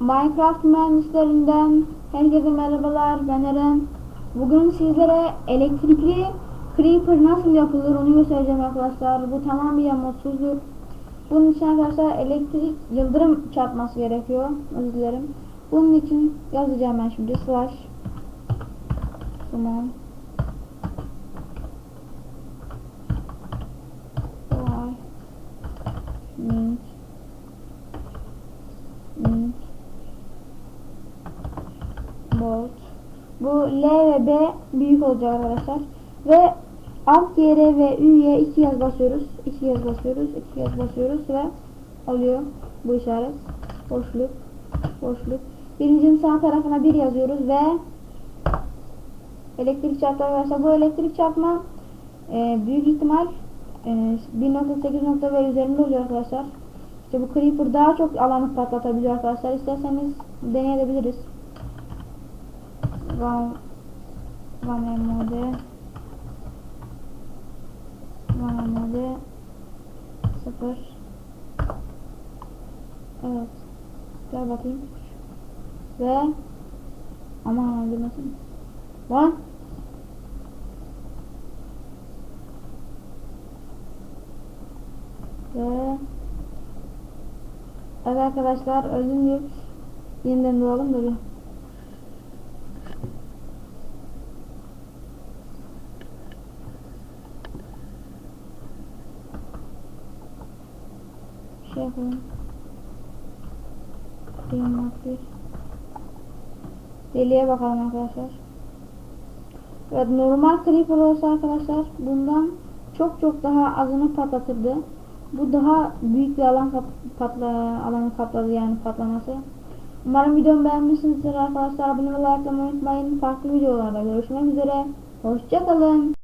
Minecraft mühendislerinden herkese merhabalar ben Eren. Bugün sizlere elektrikli creeper nasıl yapılır onu göstereceğim arkadaşlar. Bu tamamen mutsuzluk. Bunun için arkadaşlar elektrik yıldırım çarpması gerekiyor. Özür dilerim. Bunun için yazacağım ben şimdi slash summon slash mint bolt bu L ve B büyük olacak arkadaşlar. Ve alt yere ve Ü'ye iki yaz basıyoruz. İki yaz basıyoruz iki yaz basıyoruz ve oluyor bu işaret. Boşluk boşluk. Birincinin sağ tarafına bir yazıyoruz ve elektrik çarptı arkadaşlar. Bu elektrik çarpma e, büyük ihtimal e, 1.8 nokta ve üzerinde oluyor arkadaşlar. İşte bu creeper daha çok alanı patlatabiliyor arkadaşlar. İsterseniz deneyebiliriz Ram Ram mode Ram mode 0 Evet. Gel bakayım. Ve Aman öldürmesin. Lan Ve Evet arkadaşlar öldüm diyor. Yeniden doğalım da bir Kıymak bir. Deliye bakalım arkadaşlar. Evet normal creeper olsa arkadaşlar bundan çok çok daha azını patlatırdı. Bu daha büyük bir alan kap patla alanı kapladı yani patlaması. Umarım videomu beğenmişsinizdir arkadaşlar. Abone like unutmayın. Farklı videolarda görüşmek üzere. Hoşçakalın.